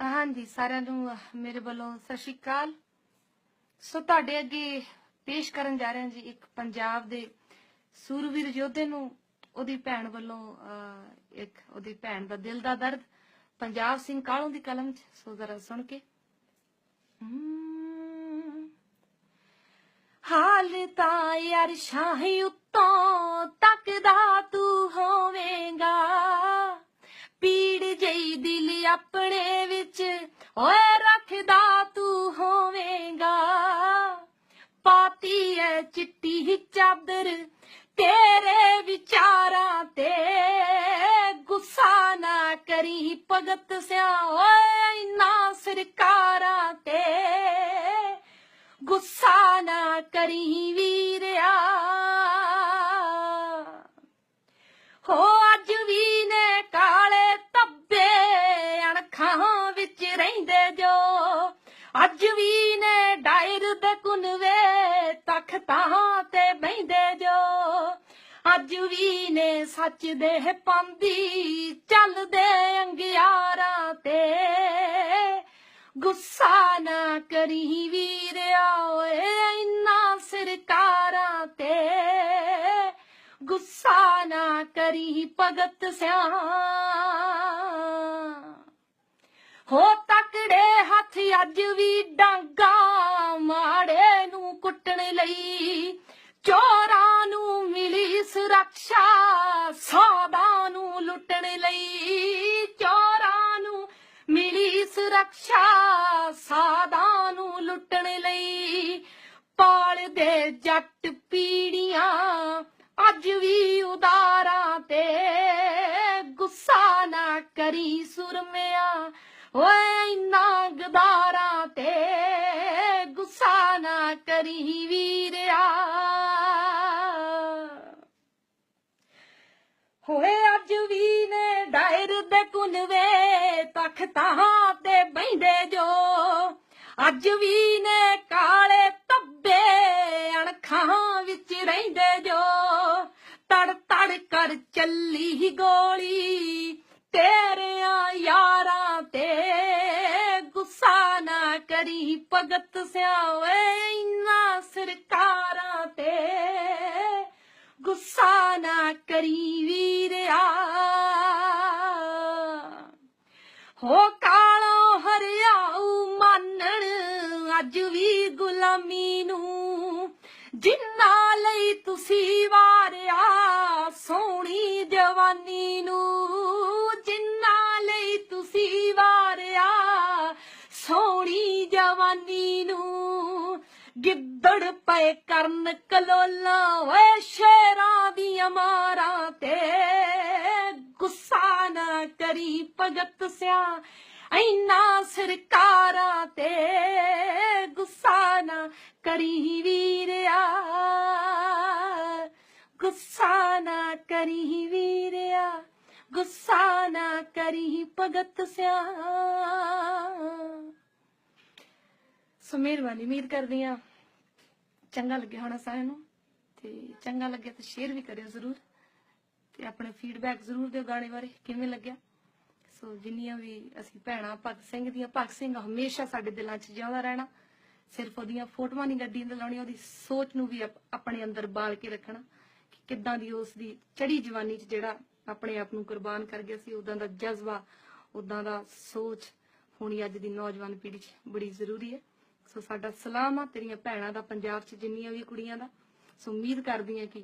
ਹਾਂਜੀ ਸਾਰਿਆਂ ਨੂੰ ਮੇਰੇ ਵੱਲੋਂ ਸਤਿ ਸ਼੍ਰੀ ਅਕਾਲ। ਸੋ ਤੁਹਾਡੇ ਅੱਗੇ ਪੇਸ਼ ਕਰਨ ਜਾ ਰਹੇ ਹਾਂ ਜੀ ਇੱਕ ਪੰਜਾਬ ਦੇ ਸੂਰਵੀਰ ਯੋਧੇ ਨੂੰ ਉਹਦੀ ਭੈਣ ਵੱਲੋਂ ਅਹ, ਇੱਕ ਉਹਦੀ ਭੈਣ ਦਾ ਦਿਲ ਦਾ ਦਰਦ ਪੰਜਾਬ ਸਿੰਘ ਕਾਲੋਂ ਦੀ ਕਲਮ 'ਚ? ਸੋ ਜ਼ਰਾ ਸੁਣ ਕੇ। ਹਮ, ਹਾਲ ਤਾਂ ਯਾਰ ਸ਼ਾਹੀ ਉੱਤੋਂ ਤੱਕਦਾ ਤੂੰ ਹੋਵੇਂਗਾ। ਪੀੜ ਜਈ ਦਿਲ ਆਪਣੇ ਵਿੱਚ ਓਏ ਰੱਖਦਾ ਤੂੰ ਹੋਵੇਂਗਾ। ਪਾਤੀ ਐ ਚਿੱਟੀ ਚਾਦਰ ਤੇਰੇ ਵਿਚਾਰਾਂ ਤੇ। ਗੁੱਸਾ ਨਾ ਕਰੀ ਭਗਤ ਸਿਆ ਓਏ ਇੰਨਾ ਸਰਕਾਰਾਂ ਤੇ। ਗੁੱਸਾ ਨਾ ਕਰੀ ਵੀਰਿਆ ਅੱਜ ਵੀ ਨੇ ਡਾਇਰ ਦੇ ਕੁਨਵੇ ਤਖਤਾਂ ਤੇ ਬੈੰਦੇ ਜੋ। ਅੱਜ ਵੀ ਨੇ ਸੱਚ ਦੇ ਪੰਦੀ ਚੱਲਦੇ ਅੰਗਿਆਰਾਂ ਤੇ। ਗੁੱਸਾ ਨਾ ਕਰੀ ਵੀਰਿਆ ਓਏ ਇੰਨਾ ਸਰਕਾਰਾਂ ਤੇ। ਗੁੱਸਾ ਨਾ ਕਰੀ ਭਗਤ ਸਿਆ ਹੋ ਤਕੜੇ ਹੱਥ ਅੱਜ ਵੀ ਡਾਂਗਾ ਮਾੜੇ ਨੂੰ ਕੁੱਟਣ ਲਈ। ਚੋਰਾਂ ਨੂੰ ਮਿਲੀ ਸੁਰੱਖਿਆ, ਸਾਦਾ ਨੂੰ ਲੁੱਟਣ ਲਈ। ਚੋਰਾਂ ਨੂੰ ਮਿਲੀ ਸੁਰੱਖਿਆ, ਸਾਦਾ ਨੂੰ ਲੁੱਟਣ ਲਈ। ਪਾਲ ਦੇ ਜੱਟ ਪੀੜੀਆਂ ਅੱਜ ਵੀ ਉਦਾਰਾਂ ਤੇ। ਗੁੱਸਾ ਨਾ ਕਰੀ ਸੁਰਮਿਆ ਓਏ ਇੰਨਾ ਗਦਾਰਾਂ ਤੇ ਗੁੱਸਾ ਨਾ ਕਰੀ ਵੀਰਿਆ। ਹੋਏ ਅੱਜ ਵੀ ਨੇ ਡਾਇਰ ਦੇ ਕੁਨਵੇ ਤਖਤਾਂ ਤੇ ਬੈੰਦੇ ਜੋ। ਅੱਜ ਵੀ ਨੇ ਕਾਲੇ ਧੱਬੇ ਅਣਖਾਂ ਵਿੱਚ ਰਹਿੰਦੇ ਜੋ। ਤੜ ਤੜ ਕਰ ਚੱਲੀ ਗੋਲੀ। ਕਰੀ ਭਗਤ ਸਿਆ ਓਏ ਸਰਕਾਰਾਂ ਤੇ। ਗੁੱਸਾ ਨਾ ਕਰੀ ਵੀਰਿਆ। ਹੋ ਕਾਲੋ ਹਰਿਆਉ ਮੰਨਣ, ਅੱਜ ਵੀ ਗੁਲਾਮੀ ਨੂੰ। ਜਿੰਨਾ ਲਈ ਤੁਸੀਂ ਵਾਰਿਆ, ਸੋਹਣੀ ਜਵਾਨੀ ਨੂੰ। ਗਿੱਦੜ ਪਏ ਕਰਨ ਕਲੋਲਾ, ਓਏ ਸ਼ੇਰਾਂ ਦੀਆਂ ਮਾਰਾਂ ਤੇ। ਗੁੱਸਾ ਨਾ ਕਰੀ ਭਗਤ ਸਿਆ, ਐਨਾ ਸਰਕਾਰਾਂ ਤੇ। ਗੁੱਸਾ ਨਾ ਕਰੀ ਵੀਰਿਆ, ਗੁੱਸਾ ਨਾ ਕਰੀ ਵੀਰਿਆ, ਗੁੱਸਾ ਨਾ ਕਰੀ ਭਗਤ ਸਿਆ। ਸੋ ਮਿਹਰਬਾਨੀ ਉਮੀਦ ਕਰਦੀ ਆ। ਚੰਗਾ ਲੱਗਿਆ ਹੋਣਾ ਸਾਰਿਆਂ ਨੂੰ। ਤੇ ਚੰਗਾ ਲੱਗਿਆ ਤਾਂ ਸ਼ੇਅਰ ਵੀ ਕਰਿਓ ਜ਼ਰੂਰ। ਤੇ ਆਪਣੇ ਫੀਡਬੈਕ ਜ਼ਰੂਰ ਦਿਓ ਗਾਣੇ ਬਾਰੇ, ਕਿਵੇਂ ਲੱਗਿਆ? ਸੋ ਜਿੰਨੀਆਂ ਵੀ ਅਸੀਂ ਭੈਣਾਂ ਭਗਤ ਸਿੰਘ ਦੀਆਂ, ਭਗਤ ਸਿੰਘ ਹਮੇਸ਼ਾ ਸਾਡੇ ਦਿਲਾਂ 'ਚ ਜਿਉਂਦਾ ਰਹਿਣਾ। ਸਿਰਫ ਉਹਦੀਆਂ ਫੋਟੋਆਂ ਨਹੀਂ ਗੱਡੀ ਤੇ ਲਾਉਣੀਆਂ, ਉਹਦੀ ਸੋਚ ਨੂੰ ਵੀ ਆਪਣੇ ਅੰਦਰ ਬਾਲ ਕੇ ਰੱਖਣਾ ਕਿ ਕਿੱਦਾਂ ਦੀ ਉਸ ਦੀ ਚੜੀ ਜਵਾਨੀ 'ਚ ਜਿਹੜਾ ਆਪਣੇ ਆਪ ਨੂੰ ਕੁਰਬਾਨ ਕਰ ਗਿਆ ਸੀ ਉਦਾਂ ਦਾ ਜਜ਼ਬਾ ਉਦਾਂ ਦਾ ਸੋਚ ਹੋਣੀ ਅੱਜ ਦੀ ਨੌਜਵਾਨ ਪੀੜ੍ਹੀ 'ਚ ਬੜੀ ਜ਼ਰੂਰੀ ਹੈ। ਸੋ ਸਾਡਾ ਸਲਾਮ ਆ ਤੇਰੀਆਂ ਭੈਣਾਂ ਦਾ ਪੰਜਾਬ 'ਚ ਜਿੰਨੀਆਂ ਵੀ ਕੁੜੀਆਂ ਦਾ। ਸੋ ਉਮੀਦ ਕਰਦੀ ਆ ਕਿ